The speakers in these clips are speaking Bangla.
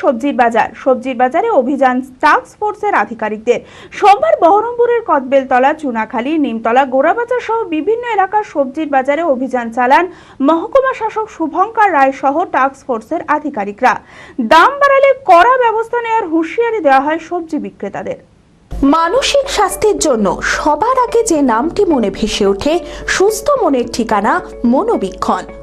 সবজির বাজার। সবজির বাজারে অভিযান টাস্ক ফোর্সের আধিকারিকদের। সোমবার বহরমপুরের কদবেলতলা, চুনাখালী, নিমতলা, গোড়াবাজার সহ বিভিন্ন এলাকার সবজির বাজারে অভিযান চালান মহকুমা শাসক শুভঙ্কর রায় সহ টাস্ক ফোর্সের আধিকারিকরা। দাম বাড়ালে কড়া ব্যবস্থা নেওয়ার হুঁশিয়ারি দেওয়া হয় সবজি বিক্রেতাদের। মানসিক স্বাস্থ্যের জন্য সবার আগে যে নামটি মনে ভেসে ওঠে, সুস্থ মনের ঠিকানা মনোবীক্ষণ।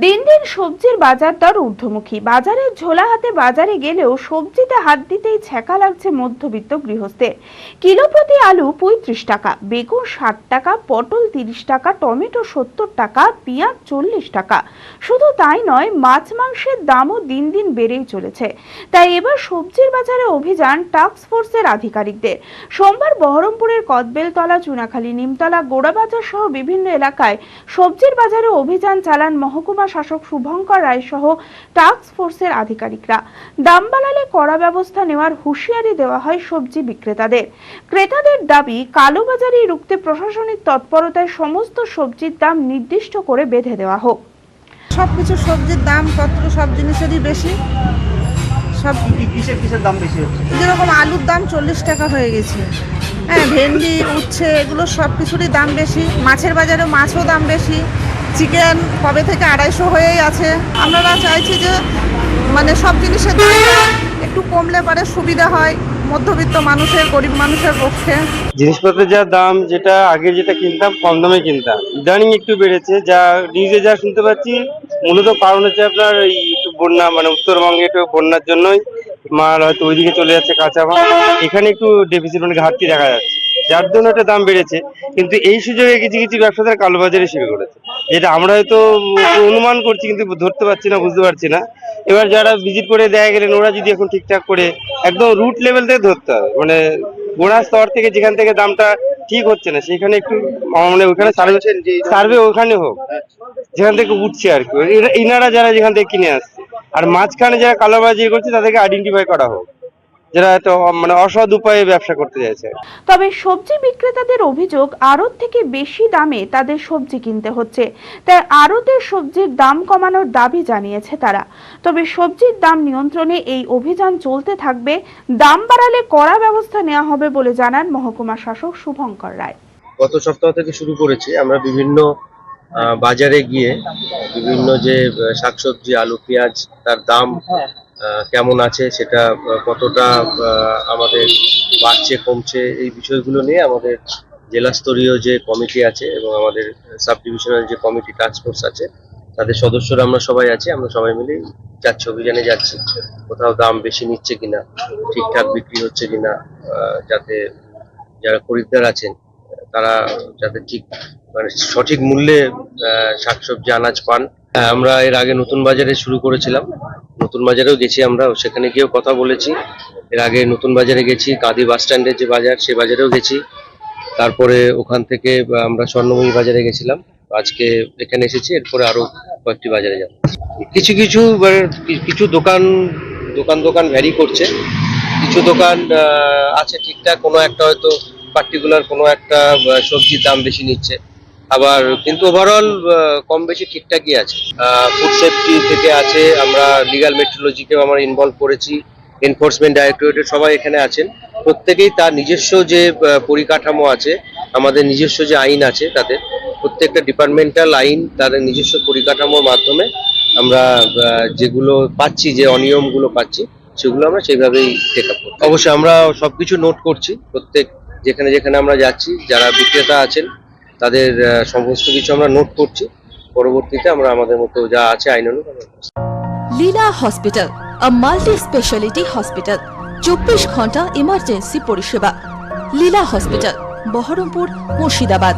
দিন দিন সবজির বাজার দর ঊর্ধ্বমুখী। বাজারের ঝোলা হাতে বাজারে গেলেও সবজিতে হাত দিতেই ছ্যাঁকা লাগছে মধ্যবিত্ত গৃহস্থের। কিলো প্রতি আলু পঁয়ত্রিশ টাকা, বেগুন ষাট টাকা, পটল তিরিশ টাকা, টমেটো সত্তর টাকা, পেঁয়াজ চল্লিশ টাকা। শুধু তাই নয়, মাছ মাংসের দামও দিন দিন বেড়েই চলেছে। তাই এবার সবজির বাজারে অভিযান ফোর্সের আধিকারিকদের। সোমবার বহরমপুরের কদবেলতলা, চুনাখালী, নিমতলা, গোড়াবাজার সহ বিভিন্ন এলাকায় সবজির বাজারে অভিযান চালান মহকুমা শাসক শুভঙ্কর রায় সহ টাস্ক ফোর্সের আধিকারিকরা। দাম বাড়ালে কড়া ব্যবস্থা নেওয়ার হুঁশিয়ারি দেওয়া হয় সবজি বিক্রেতাদের। ক্রেতাদের দাবি কালোবাজারি রুখতে প্রশাসনিক তৎপরতায় সমস্ত সবজির দাম নির্দিষ্ট করে বেঁধে দেওয়া হোক। সব কিছু সবজির দাম পত্র সব জিনিসেরই বেশি। সব কিসের কিসের দাম বেশি হচ্ছে? যেরকম আলুর দাম চল্লিশ টাকা হয়ে গেছে। হ্যাঁ ভেন্ডি উচ্ছে এগুলো সব কিছুরই দাম বেশি। মাছের বাজারে মাছও দাম বেশি। চিকেন কবে থেকে আড়াইশো হয়েই আছে। আমরা চাইছি যে মানে সব জিনিসের একটু কমলে পারে সুবিধা হয় মধ্যবিত্ত মানুষের, গরিব মানুষের পক্ষে। জিনিসপত্রের যা দাম, যেটা আগে যেটা কিনতাম, কম দামে কিনতাম। ইদানিং একটু বেড়েছে, যা নিউজে যা শুনতে পাচ্ছি, মূলত কারণ হচ্ছে আপনার এই একটু বন্যা মানে উত্তরবঙ্গে একটু বন্যার জন্যই মাল হয়তো ওইদিকে চলে যাচ্ছে কাঁচা মাল। এখানে একটু ডেফিসিট মানে ঘাটতি দেখা যাচ্ছে। যার জন্য একটা দাম বেড়েছে। কিন্তু এই সুযোগে কিছু কিছু ব্যবসাদার কালোবাজারে শুরু করেছে যেটা আমরা হয়তো অনুমান করছি কিন্তু ধরতে পারছি না বুঝতে পারছি না। এবার যারা ভিজিট করে দেখা গেলেন ওরা যদি এখন ঠিকঠাক করে একদম রুট লেভেল থেকে ধরতে হবে। মানে গোড়া স্তর থেকে যেখান থেকে দামটা ঠিক হচ্ছে না সেখানে একটু মানে ওখানে সার্ভে সার্ভে ওখানে হোক যেখান থেকে উঠছে আর কি। ইনারা যারা যেখান থেকে কিনে আসছে। আর মাঝখানে যারা কালোবাজি করছে তাদেরকে আইডেন্টিফাই করা হোক। যারা একটা মানে অসৎ উপায়ে ব্যবসা করতে চাইছে। তবে সবজি বিক্রেতাদের অভিযোগ আড়ত থেকে বেশি দামে তাদের সবজি কিনতে হচ্ছে। তাই আড়তের সবজির দাম কমানোর দাবি জানিয়েছে তারা। তবে সবজির দাম নিয়ন্ত্রণে এই অভিযান চলতে থাকবে। দাম বাড়ালে কড়া ব্যবস্থা নেওয়া হবে বলে জানান মহকুমা শাসক শুভঙ্কর রায়। গত সপ্তাহ থেকে শুরু করেছি। আমরা বিভিন্ন আহ, বাজারে গিয়ে বিভিন্ন যে শাকসবজি আলু পেঁয়াজ তার দাম কেমন আছে সেটা কতটা আমাদের বাড়ছে, কমছে, এই বিষয়গুলো নিয়ে আমাদের জেলা স্তরীয় যে কমিটি আছে এবং আমাদের সাব ডিভিশনাল যে কমিটি টাস্কফোর্স আছে, তাদের সদস্যরা আমরা সবাই আছি, আমরা সবাই মিলে যাচ্ছি, অভিযানে যাচ্ছি। কোথাও দাম বেশি নিচ্ছে কিনা, ঠিকঠাক বিক্রি হচ্ছে কিনা যাতে যারা খরিদ্দার আছেন, তারা যাতে ঠিক মানে সঠিক মূল্যে শাকসবজি, আনাজ পান। আমরা এর আগে নতুন বাজারে শুরু করেছিলাম। নতুন বাজারেও গেছি আমরা, সেখানে গিয়েও কথা বলেছি। এর আগে নতুন বাজারে গেছি, কাঁদি বাস স্ট্যান্ডের যে বাজার, সে বাজারেও গেছি। তারপরে ওখান থেকে আমরা স্বর্ণময়ী বাজারে গেছিলাম। আজকে এখানে এসেছি, এরপরে আরও কয়েকটি বাজারে যাব। কিছু কিছু কিছু দোকান দোকান দোকান ভ্যারি করছে। কিছু দোকান আছে ঠিকঠাক, কোনো একটা হয়তো পার্টিকুলার কোনো একটা সবজির দাম বেশি নিচ্ছে। আবার কিন্তু ওভারঅল কম বেশি ঠিকঠাকই আছে। ফুড সেফটি থেকে আছে, আমরা লিগাল মেট্রোলজিকেও আমরা ইনভলভ করেছি এনফোর্সমেন্ট ডাইরেক্টরেটের সবাই এখানে আছেন। প্রত্যেকেই তার নিজস্ব যে পরিকাঠামো আছে, আমাদের নিজস্ব যে আইন আছে তাদের, প্রত্যেকটা ডিপার্টমেন্টাল আইন তাদের নিজস্ব পরিকাঠামোর মাধ্যমে আমরা যেগুলো পাচ্ছি, যে অনিয়মগুলো পাচ্ছি, সেগুলো আমরা সেইভাবেই টেক আপ অবশ্যই আমরা সবকিছু নোট করছি, প্রত্যেক যেখানে যেখানে আমরা যাচ্ছি, যারা বিক্রেতা আছেন তাদের সমস্ত কিছু আমরা নোট করছি। পরবর্তীতে আমরা আমাদের মতো যা আছে আইন Leela hospital multi speciality hospital চব্বিশ ঘণ্টা ইমার্জেন্সি পরিষেবা। লীলা হসপিটাল, বহরমপুর, মুর্শিদাবাদ।